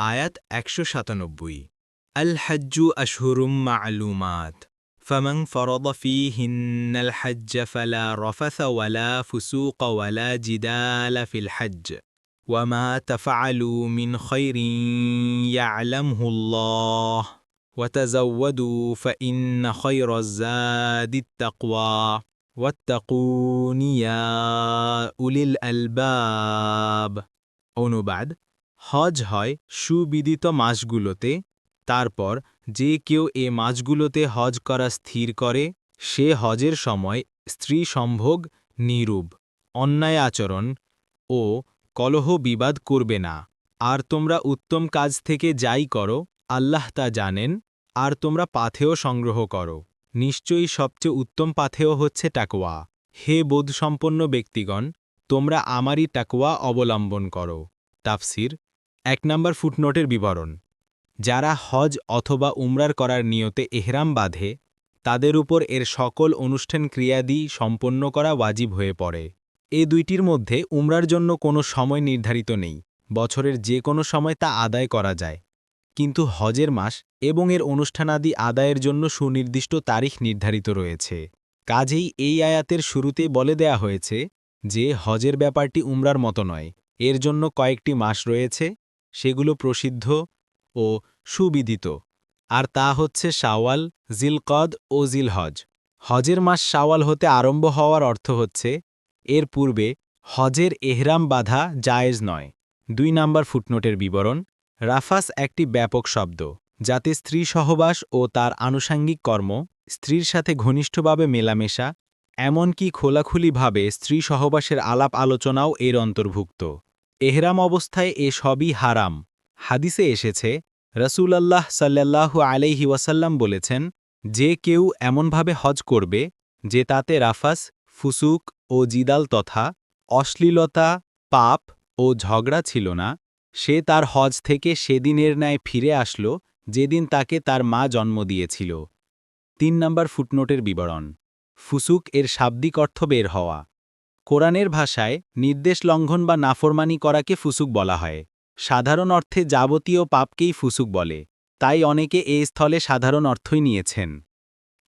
আয়াত একশো সাতানব্বই আল হজ্জু আশহুরুম মা'লুমাত فمن فرض فيهن الحج فلا رفث ولا فسوق ولا جدال في الحج وما تفعلوا من خير يعلمه الله وتزودوا فإن خير الزاد التقوى واتقون يا أولي الألباب অনুবাদ হজ হয় সুবিদিত মাসগুলোতে, তারপর যে কেউ এ মাসগুলোতে হজ করা স্থির করে, সে হজের সময় স্ত্রী সম্ভোগ, নিরূপ, অন্যায় আচরণ ও কলহ বিবাদ করবে না। আর তোমরা উত্তম কাজ থেকে যাই করো, আল্লাহ তা জানেন, আর তোমরা পাথেয় সংগ্রহ করো। নিশ্চয়ই সবচেয়ে উত্তম পাথেয় হচ্ছে টাকওয়া হে বোধসম্পন্ন ব্যক্তিগণ, তোমরা আমারই টাকোয়া অবলম্বন করো। তাফসির এক নম্বর ফুটনোটের বিবরণ। যারা হজ অথবা উমরার করার নিয়তে এহরাম বাঁধে, তাদের উপর এর সকল অনুষ্ঠান ক্রিয়াদি সম্পন্ন করা ওয়াজিব হয়ে পড়ে। এ দুইটির মধ্যে উমরার জন্য কোনো সময় নির্ধারিত নেই, বছরের যে কোনো সময় তা আদায় করা যায়। কিন্তু হজের মাস এবং এর অনুষ্ঠানাদি আদায়ের জন্য সুনির্দিষ্ট তারিখ নির্ধারিত রয়েছে। কাজেই এই আয়াতের শুরুতে বলে দেয়া হয়েছে যে, হজের ব্যাপারটি উমরার মতো নয়, এর জন্য কয়েকটি মাস রয়েছে সেগুলো প্রসিদ্ধ ও সুবিদিত। আর তা হচ্ছে শাওয়াল, জিলকদ ও জিলহজ। হজের মাস শাওয়াল হতে আরম্ভ হওয়ার অর্থ হচ্ছে, এর পূর্বে হজের এহরাম বাধা জায়েজ নয়। দুই নাম্বার ফুটনোটের বিবরণ, রাফাস একটি ব্যাপক শব্দ, যাতে স্ত্রী সহবাস ও তার আনুষাঙ্গিক কর্ম স্ত্রীর সাথে ঘনিষ্ঠভাবে মেলামেশা, এমনকি খোলাখুলিভাবে স্ত্রী সহবাসের আলাপ আলোচনাও এর অন্তর্ভুক্ত। এহরাম অবস্থায় এ সবই হারাম। হাদিসে এসেছে, রসুলাল্লাহ সাল্লাল্লাহু আলাইহি ওয়াসাল্লাম বলেছেন, যে কেউ এমনভাবে হজ করবে, যে তাতে রাফাস, ফুসুক ও জিদাল তথা অশ্লীলতা, পাপ ও ঝগড়া ছিল না, সে তার হজ থেকে সেদিনের ন্যায় ফিরে আসল, যেদিন তাকে তার মা জন্ম দিয়েছিল। তিন নম্বর ফুটনোটের বিবরণ, ফুসুক এর শাব্দিক অর্থ বের হওয়া। কোরআনের ভাষায় নির্দেশ লঙ্ঘন বা নাফরমানি করাকে ফুসুক বলা হয়। সাধারণ অর্থে যাবতীয় পাপকেই ফুসুক বলে। তাই অনেকে এ স্থলে সাধারণ অর্থই নিয়েছেন।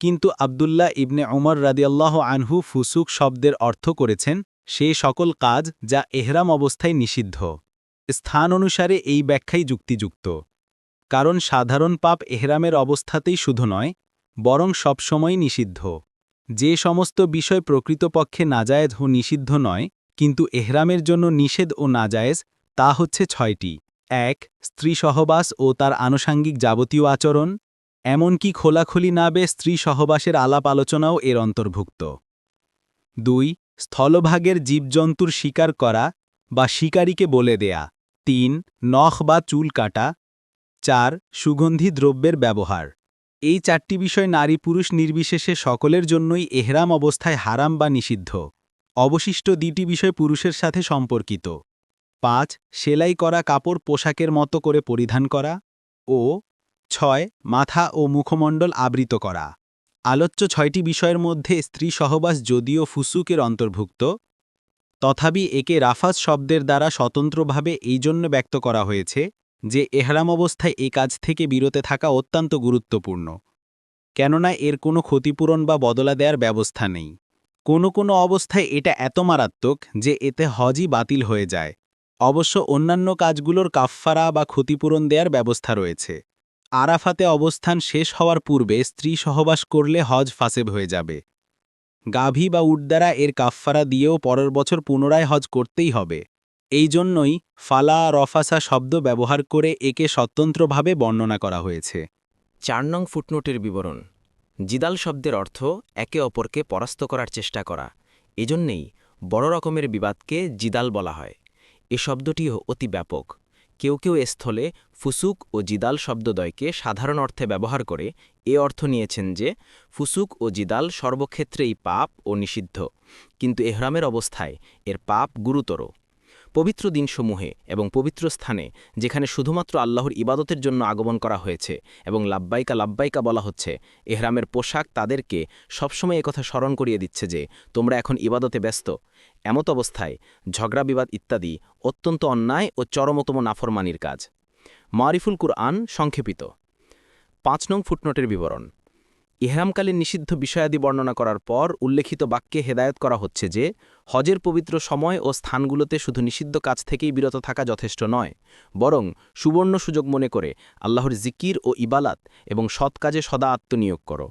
কিন্তু আবদুল্লাহ ইবনে ওমর রাদিয়াল্লাহ আনহু ফুসুক শব্দের অর্থ করেছেন, সে সকল কাজ যা এহরাম অবস্থায় নিষিদ্ধ। স্থান অনুসারে এই ব্যাখ্যাই যুক্তিযুক্ত। কারণ সাধারণ পাপ এহরামের অবস্থাতেই শুধু নয়, বরং সবসময়ই নিষিদ্ধ। যে সমস্ত বিষয় প্রকৃতপক্ষে নাজায়েজ ও নিষিদ্ধ নয়, কিন্তু এহরামের জন্য নিষেধ ও নাজায়েজ, তা হচ্ছে ছয়টি। এক, স্ত্রী সহবাস ও তার আনুষাঙ্গিক যাবতীয় আচরণ, এমনকি খোলাখুলি না নাবে স্ত্রী সহবাসের আলাপ আলোচনাও এর অন্তর্ভুক্ত। দুই, স্থলভাগের জীবজন্তুর শিকার করা বা শিকারীকে বলে দেয়া। তিন, নখ বা চুল কাটা। চার, সুগন্ধি দ্রব্যের ব্যবহার। এই চারটি বিষয় নারী পুরুষ নির্বিশেষে সকলের জন্যই এহরাম অবস্থায় হারাম বা নিষিদ্ধ। অবশিষ্ট দুটি বিষয় পুরুষের সাথে সম্পর্কিত। পাঁচ, সেলাই করা কাপড় পোশাকের মতো করে পরিধান করা। ও, ছয়, মাথা ও মুখমণ্ডল আবৃত করা। আলোচ্য ছয়টি বিষয়ের মধ্যে স্ত্রী সহবাস যদিও ফুসুকের অন্তর্ভুক্ত, তথাপি একে রাফাজ শব্দের দ্বারা স্বতন্ত্রভাবে এই জন্য ব্যক্ত করা হয়েছে। যে এহরাম অবস্থায় এ কাজ থেকে বিরতে থাকা অত্যন্ত গুরুত্বপূর্ণ। কেননা এর কোনো ক্ষতিপূরণ বা বদলা দেওয়ার ব্যবস্থা নেই। কোনো কোনো অবস্থায় এটা এত মারাত্মক যে এতে হজই বাতিল হয়ে যায়। অবশ্য অন্যান্য কাজগুলোর কাফফারা বা ক্ষতিপূরণ দেওয়ার ব্যবস্থা রয়েছে। আরাফাতে অবস্থান শেষ হওয়ার পূর্বে স্ত্রী সহবাস করলে হজ ফাসেব হয়ে যাবে। গাভী বা উট দ্বারা এর কাফফারা দিয়েও পরের বছর পুনরায় হজ করতেই হবে। এই জন্যই ফালা রফাসা শব্দ ব্যবহার করে একে স্বতন্ত্রভাবে বর্ণনা করা হয়েছে। চার নং ফুটনোটের বিবরণ। জিদাল শব্দের অর্থ একে অপরকে পরাস্ত করার চেষ্টা করা। এজন্যেই বড় রকমের বিবাদকে জিদাল বলা হয়। এ শব্দটিও অতি ব্যাপক। কেউ কেউ স্থলে ফুসুক ও জিদাল শব্দদ্বয়কে সাধারণ অর্থে ব্যবহার করে এ অর্থ নিয়েছেন যে, ফুসুক ও জিদাল সর্বক্ষেত্রেই পাপ ও নিষিদ্ধ। কিন্তু এহরামের অবস্থায় এর পাপ গুরুতর। পবিত্র দিনসমূহে এবং পবিত্র স্থানে, যেখানে শুধুমাত্র আল্লাহর ইবাদতের জন্য আগমন করা হয়েছে এবং লাব্বাইকা লাব্বাইকা বলা হচ্ছে, এহরামের পোশাক তাদেরকে সবসময় একথা স্মরণ করিয়ে দিচ্ছে যে, তোমরা এখন ইবাদতে ব্যস্ত। এমত অবস্থায় ঝগড়া, বিবাদ ইত্যাদি অত্যন্ত অন্যায় ও চরমতম নাফরমানির কাজ। মারিফুল কুরআন সংক্ষেপিত। পাঁচ নং ফুটনোটের বিবরণ। ইহরামকালীন নিষিদ্ধ বিষয়াদি বর্ণনা করার পর উল্লেখিত বাক্যে হেদায়ত করা হচ্ছে যে, হজের পবিত্র সময় ও স্থানগুলোতে শুধু নিষিদ্ধ কাজ থেকেই বিরত থাকা যথেষ্ট নয়, বরং সুবর্ণ সুযোগ মনে করে আল্লাহর জিকির ও ইবালাত এবং সৎ কাজে সদা আত্মনিয়োগ করো।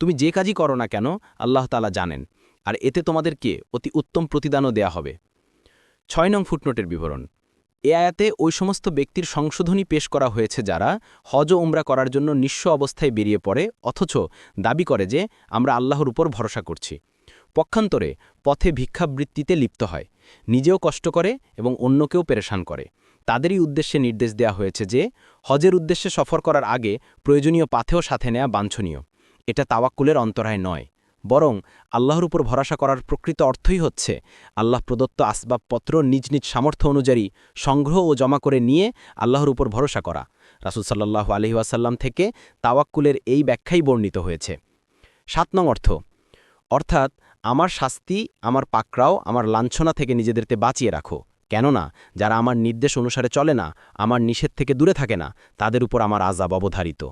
তুমি যে কাজই করো না কেন, আল্লাহ তালা জানেন, আর এতে তোমাদেরকে অতি উত্তম প্রতিদানও দেয়া হবে। ছয় নং ফুটনোটের বিবরণ। এ আয়াতে ওই সমস্ত ব্যক্তির সংশোধনী পেশ করা হয়েছে যারা হজ ও উমরা করার জন্য নিঃস্ব অবস্থায় বেরিয়ে পড়ে, অথচ দাবি করে যে আমরা আল্লাহর উপর ভরসা করছি। পক্ষান্তরে পথে ভিক্ষাবৃত্তিতে লিপ্ত হয়, নিজেও কষ্ট করে এবং অন্যকেও পেরেশান করে। তাদেরই উদ্দেশ্যে নির্দেশ দেওয়া হয়েছে যে হজের উদ্দেশ্যে সফর করার আগে প্রয়োজনীয় পাথেও সাথে নেওয়া বাঞ্ছনীয়। এটা তাওয়াক্কুলের অন্তরায় নয়। বরং আল্লাহর উপর ভরসা করার প্রকৃত অর্থই হচ্ছে আল্লাহ প্রদত্ত আসবাবপত্র নিজ নিজ সামর্থ্য অনুযায়ী সংগ্রহ ও জমা করে নিয়ে আল্লাহর উপর ভরসা করা। রাসুল সাল্লাহ আলহি ওয়াসাল্লাম থেকে তাওয়াক্কুলের এই ব্যাখ্যাই বর্ণিত হয়েছে। সাত নং অর্থ, অর্থাৎ আমার শাস্তি, আমার পাকড়াও, আমার লাঞ্ছনা থেকে নিজেদেরকে বাঁচিয়ে রাখো। কেননা যারা আমার নির্দেশ অনুসারে চলে না, আমার নিষেধ থেকে দূরে থাকে না, তাদের উপর আমার আজাব অবধারিত।